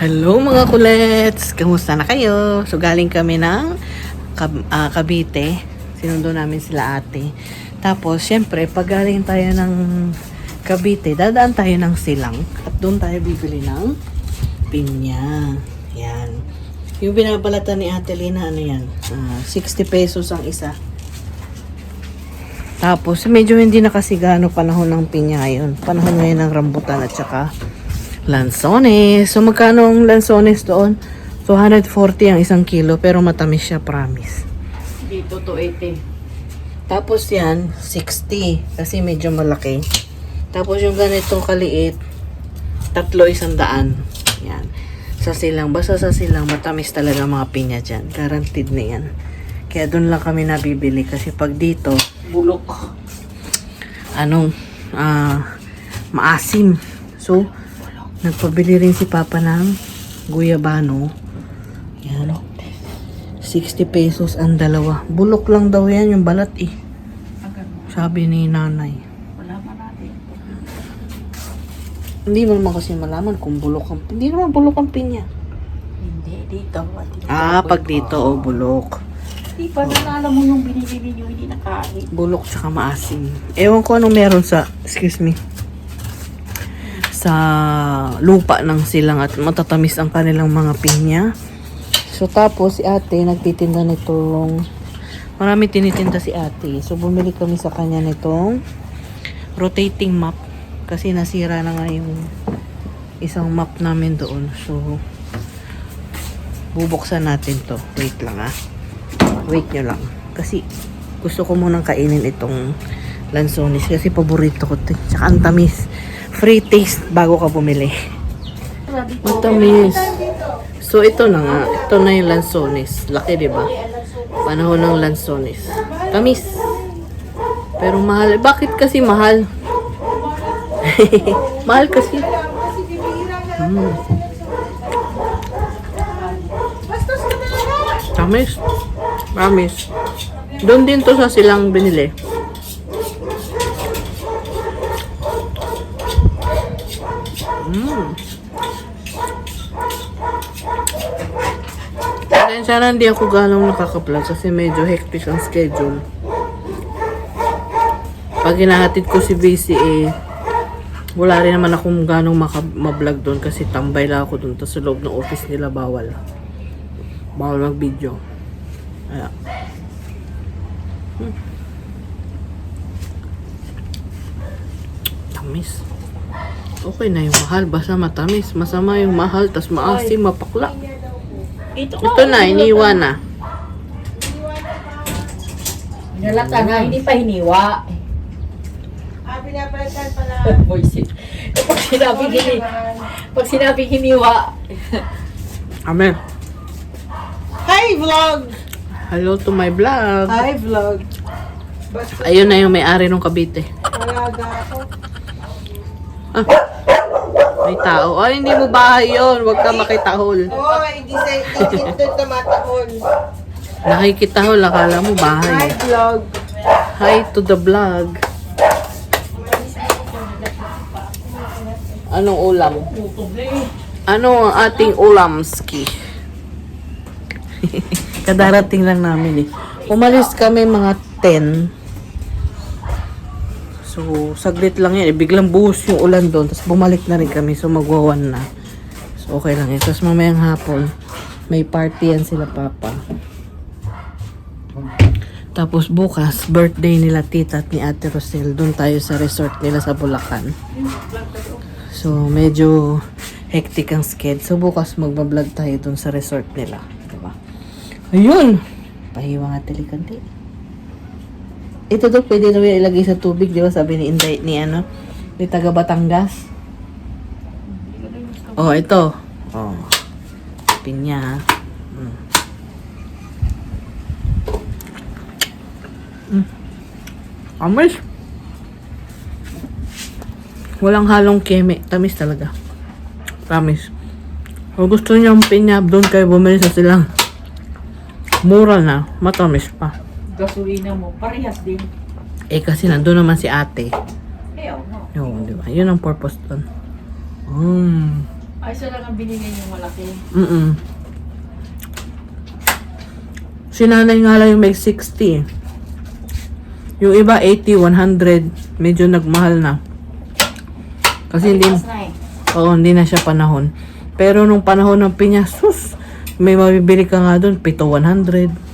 Hello mga kulets! Kamusta na kayo? So galing kami ng Cab- ah, Cavite. Sinundo namin sila ate. Tapos, syempre, pag galing tayo ng Cavite, dadaan tayo ng Silang. At doon tayo bibili ng pinya. Yan. Yung binabalatan ni Ate Lina, ano yan? Ah, 60 pesos ang isa. Tapos, medyo hindi na kasi gaano panahon ng pinya yun. Panahon ngayon ng rambutan at saka lansones. So, magkano ang lansones doon? So, 140 ang isang kilo, pero matamis siya, promise. Dito, 280. Tapos yan, 60. Kasi medyo malaki. Tapos yung ganito kaliit, tatlo isang daan. Yan. Sa silang, basta sa silang, matamis talaga mga pinya dyan. Guaranteed na yan. Kaya doon lang kami nabibili. Kasi pag dito, bulok. Anong, ah, maasim. So, nagpabili rin si Papa ng guyabano. Yan. 60 pesos ang dalawa. Bulok lang daw yan yung balat eh. Sabi ni nanay. Hindi mo naman kasi malaman kung bulok ang... Hindi naman bulok ang pinya. Hindi, dito. dito Ah, pag dito, oh, bulok. Di pa nalala mo yung binili ninyo, hindi nakain. Bulok tsaka maasim. Ewan ko anong meron sa... Excuse me. Sa lupa ng silang at matatamis ang kanilang mga pinya. So, tapos si ate nagtitinda nitong... Marami tinitinda si ate. So, bumili kami sa kanya nitong rotating map. Kasi nasira na nga yung isang map namin doon. So, bubuksan natin to. Wait lang ah. Wait nyo lang. Kasi gusto ko munang kainin itong lansones. Kasi paborito ko. Tsaka ang tamis. Free taste bago ka bumili. Matamis. So, ito na nga. Ito na yung lansones. Laki, di ba? Panahon ng lansones. Tamis. Pero mahal. Bakit kasi mahal? mahal kasi. Mm. Tamis. Tamis. Doon din to sa silang binili. Mm. Pasensya na hindi ako ganong nakaka-vlog kasi medyo hectic ang schedule. Pag hinahatid ko si eh, wala rin naman akong ganong maka- ma-vlog doon kasi tambay lang ako doon. Tapos sa loob ng office nila bawal. Bawal mag-video. Kaya. Hmm. Tamis. Okay na yung mahal. Basta matamis. Masama yung mahal. tas maasim, mapakla. Ito, Ito na, iniwan na. Nalata na, hindi pa hiniwa. Ah, pinapalitan pala. Boysit. Pag sinabi hini, pag sinabi hiniwa, Amen. Hi, vlog! Hello to my vlog. Hi, vlog. Ayun na yung may-ari ng Cavite. talaga ako. Ah, may tao. Ay, hindi mo bahay yun. Huwag ka makitahol. Oo, oh, hindi sa hindi dito tumatahol. Nakikitahol, akala mo Hi, bahay. vlog. Hi to the vlog. Anong ulam? Ano ang ating ulamski? Kadarating lang namin eh. Umalis kami mga 10. So, saglit lang yan. Eh. Biglang buhos yung ulan doon. Tapos bumalik na rin kami. So, magwawan na. So, okay lang yun. Tapos mamayang hapon, may party yan sila papa. Tapos bukas, birthday nila tita at ni Ate Rosel. Doon tayo sa resort nila sa Bulacan. So, medyo hectic ang sked. So, bukas magbablog tayo doon sa resort nila. Diba? Ayun! Pahiwa nga telikante. Ito daw, pwede daw yung ilagay sa tubig. Di ba sabi ni Inday, ni ano, ni taga Batangas. Oh, ito. Oh. Pinya. Mm. Mm. Amis. Walang halong keme. Tamis talaga. Promise. Kung gusto niyo ang pinya, doon kayo bumili sa silang. Mura na. Matamis pa. Gasolina mo, parehas din. Eh kasi nandun naman si ate. Eh, oh, no. Di ba? Yun ang purpose doon. Mm. Ay, siya lang ang binigay yung malaki. Mm-mm. Si nanay nga lang yung may 60. Yung iba 80, 100. Medyo nagmahal na. Kasi hindi, na eh. oo, hindi na siya panahon. Pero nung panahon ng pinya, sus, may mabibili ka nga doon, 7, 100.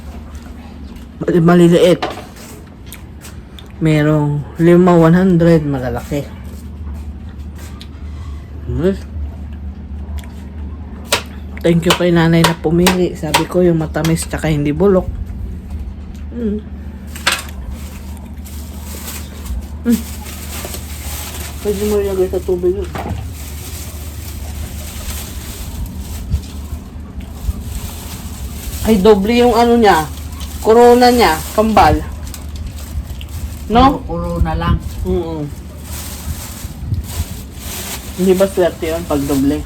Mali- Maliliit. Merong 5, 100, malalaki. Thank you kay nanay na pumili. Sabi ko yung matamis tsaka hindi bulok. Mm. Mm. Pwede mo ilagay sa tubig yun. Ay, doble yung ano niya. Corona niya. Kambal. No? Puro na lang. Oo. Hindi ba swerte yun pag doble?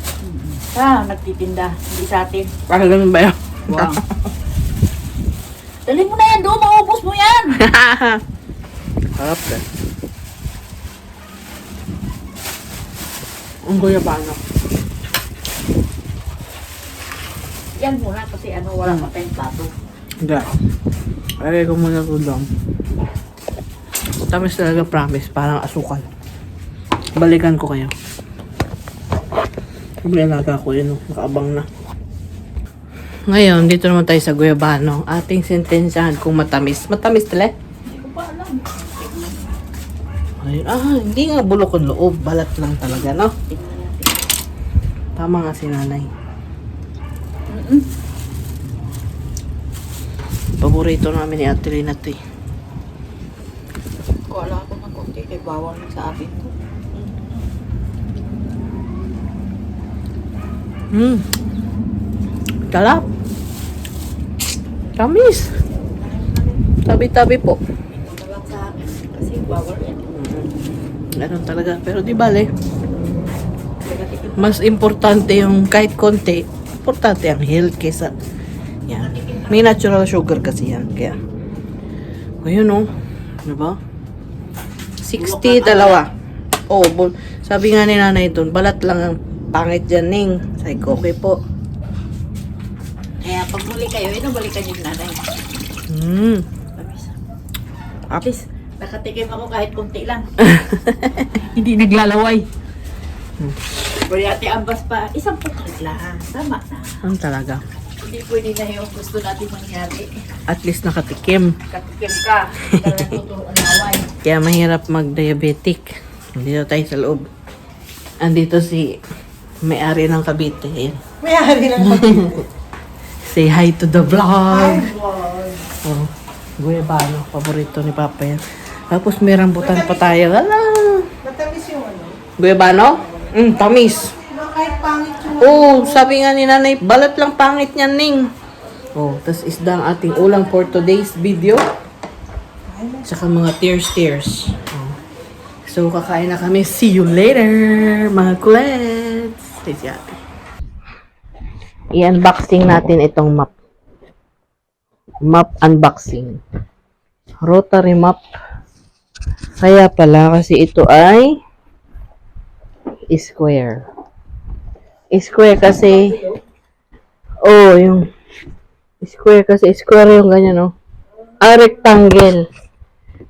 Ah, nagtitinda. Hindi sa atin. Para ganun ba yun? Wow. Dali mo na yan doon, maubos mo yan. Harap ka. Ang guyabano. yan muna kasi ano, wala pa tayong plato. Hindi. Lagay ko muna ito doon. Tamis talaga, promise. Parang asukal. Balikan ko kayo. May alaga ko yun. Nakaabang na. Ngayon, dito naman tayo sa guyabano. Ating sentensyahan kung matamis. Matamis tala? Hindi ko pa alam. Ay, ah, hindi nga bulok ang loob. Balat lang talaga, no? Tama nga si nanay. Mm-mm. Paborito namin ni Ate Lina to eh. Wala ako ng konti kay bawang sa atin to. Hmm. Kalap. Tamis. Tabi-tabi po. Ito lang sa akin. Kasi bawal yan. Ganun talaga. Pero di bale, mas importante yung kahit konti, importante ang health kesa yan. May natural sugar kasi yan. Kaya, ayun o. Diba? 60, dalawa. Oh, bul- sabi nga ni nanay doon, balat lang ang pangit dyan, Ning. Sabi ko, okay po. Kaya pag muli kayo, ino balikan yung nanay. Hmm. At least, nakatikim ako kahit konti lang. Hindi naglalaway. Hmm. Pwede ate ambas pa, isang putrid lang. Tama na. Ang talaga. Hindi pwede na yung gusto natin mangyari. At least nakatikim. Katikim ka. Kaya mahirap mag-diabetic. Dito tayo sa loob. Andito si may-ari ng Cavite. Ayan. May hari ng pag- Say hi to the vlog. Ay, vlog. Oh, guayabano. Paborito ni Papa yan. Tapos may rambutan pa tayo. Ala! Matamis yung ano. Guayabano? Mm, tamis. Yung Oh, sabi nga ni nanay, balat lang pangit niyan, Ning. Oh, tas isda ang ating ulang for today's video. Saka mga tears, tears. Oh. So, kakain na kami. See you later, mga kulets. Stay. I-unboxing natin itong map. Map unboxing. Rotary map. Kaya pala kasi ito ay square. Square kasi oh, yung square kasi square yung ganyan no. Ah, rectangle.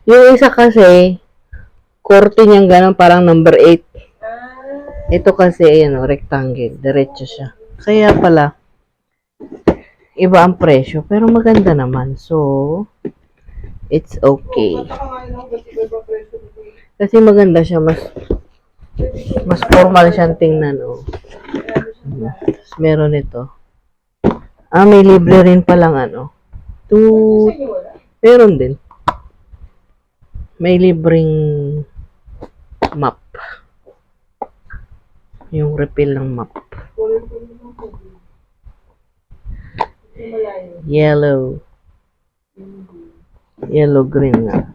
Yung isa kasi korte niyang ganun parang number 8. Ito kasi ayan oh, rectangle, diretso siya. Kaya pala iba ang presyo pero maganda naman. So it's okay. Kasi maganda siya mas mas formal siyang tingnan oh. Tapos meron ito. Ah, may libre rin palang ano. Two, meron din. May libreng map. Yung refill ng map. Yellow. Yellow green nga.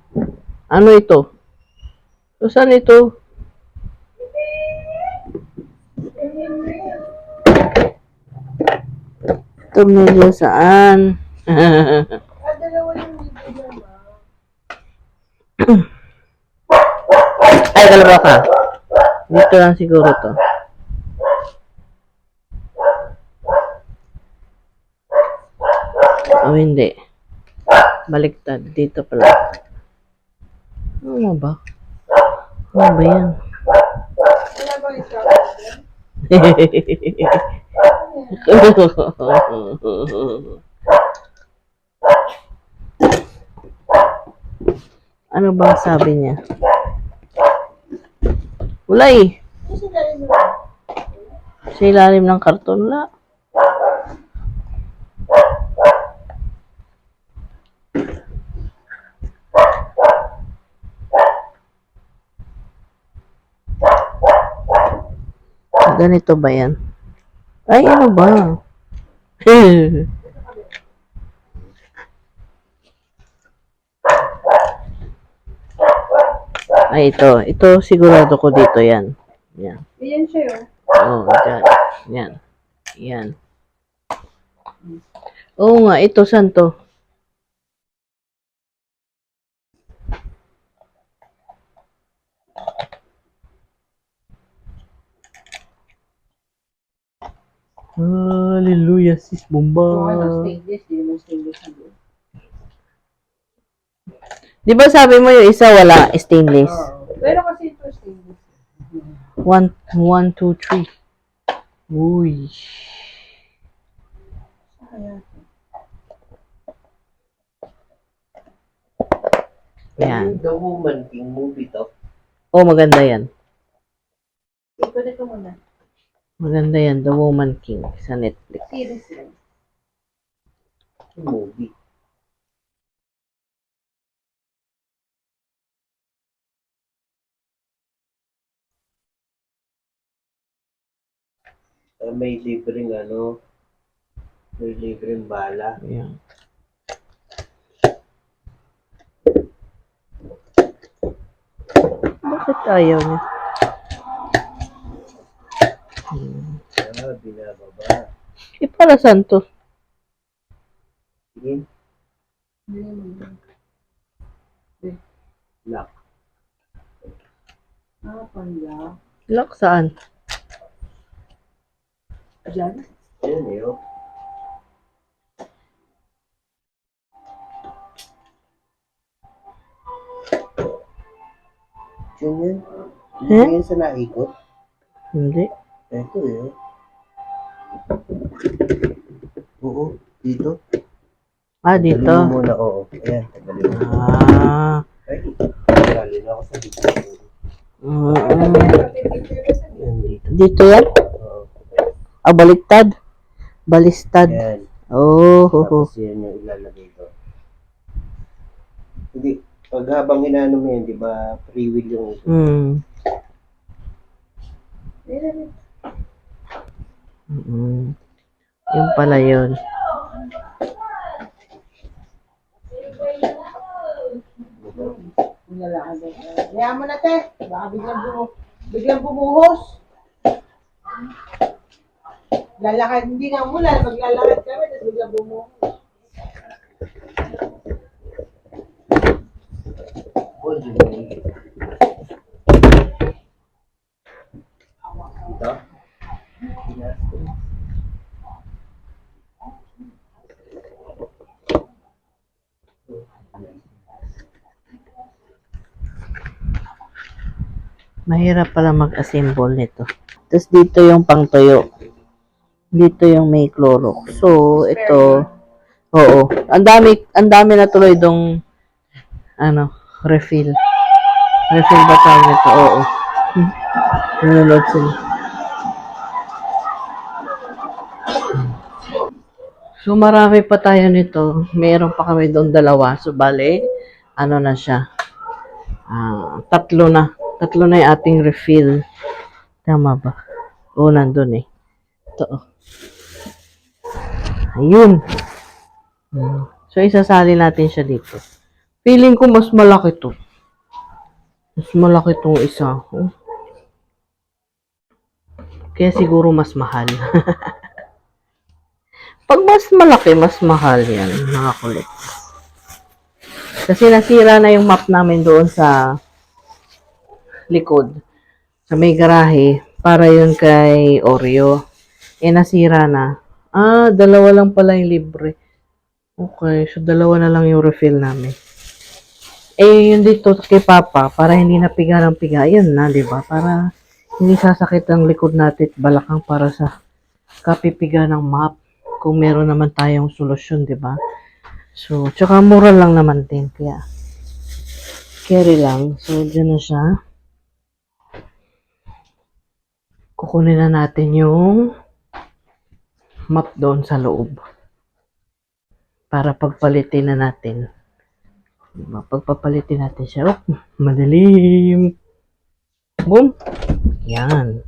Ano ito? So, saan ito? Tumigil saan? ah, dalawa lang dito naman. Ay, dalawa ka. Dito lang siguro to. O oh, hindi. Baliktad. Dito pala. Ano ba? Ano ba yan? Wala bang ikaw? Ano ba ang sabi niya? Wala eh. Sa ilalim ng karton, wala. Ganito ba yan? Ay, ano ba? Ay, ito. Ito, sigurado ko dito yan. Yan. Ayan siya yun. Oo, oh, dyan. Yan. Yan. Oo nga, ito, saan to? Hallelujah, sis bomba. stainless, di naman stainless doon. Di ba sabi mo yung isa wala, stainless? Pero kasi ito stainless. One, one, two, three. Uy. Yan. The Woman King movie to. Oh, maganda yan. Ito na ito muna. Maganda yan, The Woman King sa Netflix. Series yan. Movie. Ah, may libreng ano, may libreng bala. Yan. Bakit ayaw niya? Ah, binababa. Eh, para saan to? Sige, lock. Ah, pala. Lock saan? Diyan? Ayan eh, oh. Yun yan. Hindi Eh? yan sa naikot. Hindi. Ito eh. oh. Oo, dito. Ah, dito. Tagalin mo muna, oo. Ayan, tagalin mo. Ah. Ay, tagalin ako sa dito. Mm, Ayan, dito. dito yan? Oo. Ah, baliktad. Balistad. Ayan. Oh, ho, ho. Tapos yan yung ilalagay ko. Hindi, pag habang inaano mo yan, di ba, free will yung ito. Hmm. Mm. Yung pala yun. Kaya mo na, te. Baka biglang, bumu biglang bumuhos. Lalakad, hindi nga mula. Maglalakad kami, tapos biglang bumuhos. Yun Mahirap pala mag-assemble nito. Tapos dito yung pangtuyo. Dito yung may Clorox. So, ito, oo. Ang dami, ang dami na tuloy dong, ano, refill. Refill ba tawag nito? Oo. Hmm. Nanonood sila. So, marami pa tayo nito. Meron pa kami doon dalawa. So, bale, ano na siya. Ah, tatlo na. Tatlo na yung ating refill. Tama ba? Oo, nandun eh. Ito, oh. Ayun. Hmm. So, isasali natin siya dito. Feeling ko mas malaki to. Mas malaki tong isa. Oh. Kaya siguro mas mahal. Pag mas malaki, mas mahal yan, mga kulit. Kasi nasira na yung map namin doon sa likod. Sa may garahe. Para yun kay Oreo. Eh, nasira na. Ah, dalawa lang pala yung libre. Okay, so dalawa na lang yung refill namin. Eh, yun dito kay Papa, para hindi na piga ng piga. Yun na, di ba? Para hindi sasakit ang likod natin at balakang para sa kapipiga ng map. Kung meron naman tayong solusyon, di ba? So, tsaka mura lang naman din. Kaya, carry lang. So, dyan na siya. Kukunin na natin yung map doon sa loob. Para pagpalitin na natin. Diba? Pagpapalitin natin siya. Oh, madilim. Boom. Yan.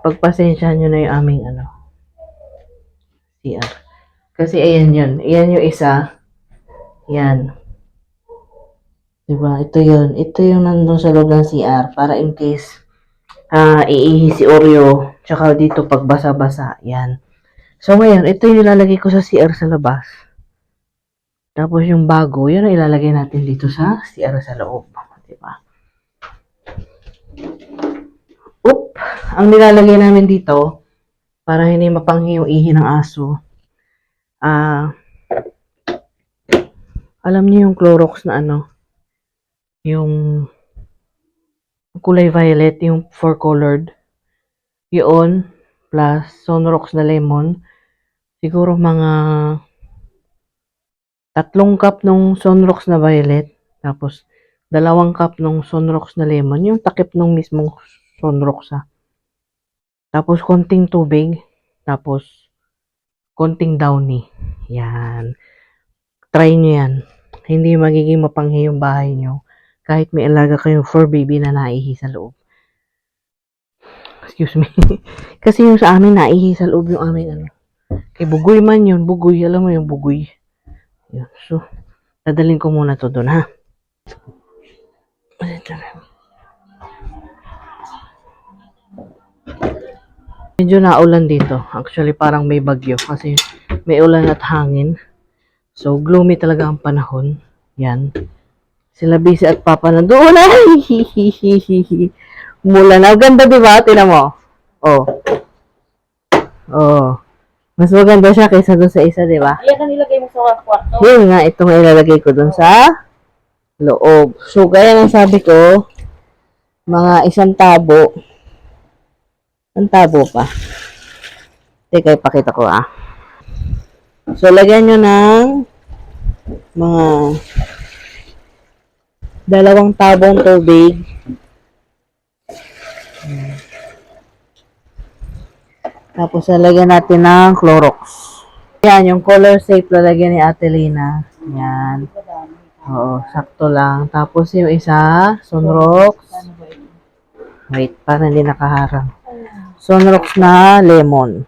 Pagpasensyahan nyo na yung aming ano. CR. Kasi ayan yun. Ayan yung isa. Yan. Diba? Ito yun. Ito yung nandun sa loob ng CR. Para in case ah iihi si Oreo. Tsaka dito pag basa-basa. Yan. So ngayon, ito yung ilalagay ko sa CR sa labas. Tapos yung bago, yun ang ilalagay natin dito sa CR sa loob. Diba? Oop! Ang nilalagay namin dito, para hindi mapanghi yung ihi ng aso, ah, alam niyo yung Clorox na ano, yung kulay violet, yung four-colored, yun, plus Sonrox na lemon, siguro mga tatlong cup nung Sonrox na violet, tapos dalawang cup nung Sonrox na lemon, yung takip nung mismong Sonrox ha. Tapos konting tubig, tapos konting downy. Yan. Try nyo yan. Hindi magiging mapanghi yung bahay nyo. Kahit may alaga kayong fur baby na naihi sa loob. Excuse me. Kasi yung sa amin naihi sa loob yung aming ano. Kay bugoy man yun. Bugoy. Alam mo yung bugoy. Yun. So, dadalhin ko muna to doon ha. Ito na. Medyo naulan dito. Actually, parang may bagyo kasi may ulan at hangin. So, gloomy talaga ang panahon. Yan. Sila busy at papa na doon. Ay, hihihihi. Mula na. Ganda, di ba? Tinan mo. Oh. Oh. Mas maganda siya kaysa doon sa isa, di ba? Ayan ang nilagay mo sa kwarto. Yun nga, ito nga ilalagay ko doon sa loob. So, gaya ng sabi ko, mga isang tabo. Ang tabo pa. Teka, ipakita ko ah. So, lagyan nyo ng mga dalawang tabong tubig. Tapos, lalagyan natin ng Clorox. Yan, yung color safe lalagyan ni Ate Lina. Yan. Oo, sakto lang. Tapos yung isa, Sunrox. Wait, para hindi nakaharang. Sunrox na lemon.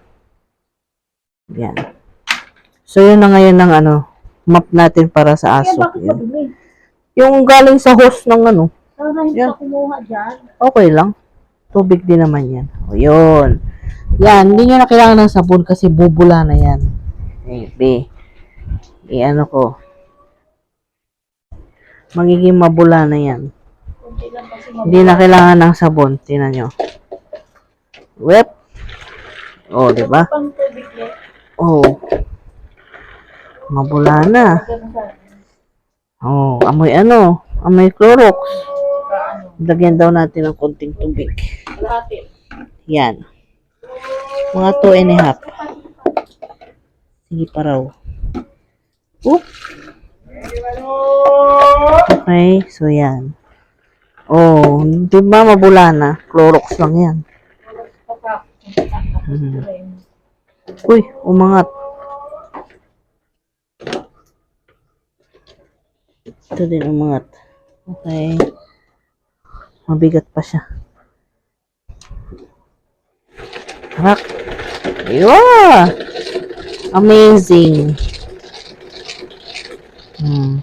Yan. So, yun na ngayon ng ano, map natin para sa aso. madumi? Yung galing sa hose ng ano, Sana hindi ka kumuha dyan. okay lang. Tubig din naman yan. O, yun. Yan, hindi nyo na kailangan ng sabon kasi bubula na yan. Maybe. I-ano ko. Magiging mabula na yan. Hindi na kailangan ng sabon. Tingnan nyo. Wep. Oh, di ba? Oh. Mabula na. Oh, amoy ano? Amoy Clorox. Lagyan daw natin ng konting tubig. Yan. Mga two and a half. Sige pa raw. Oop. Okay, so yan. Oh, di ba mabula na? Clorox lang yan. Mhm. Uy, umangat. Ito din umangat. Okay. Mabigat pa siya. Harak. Yeah! Amazing. Hmm.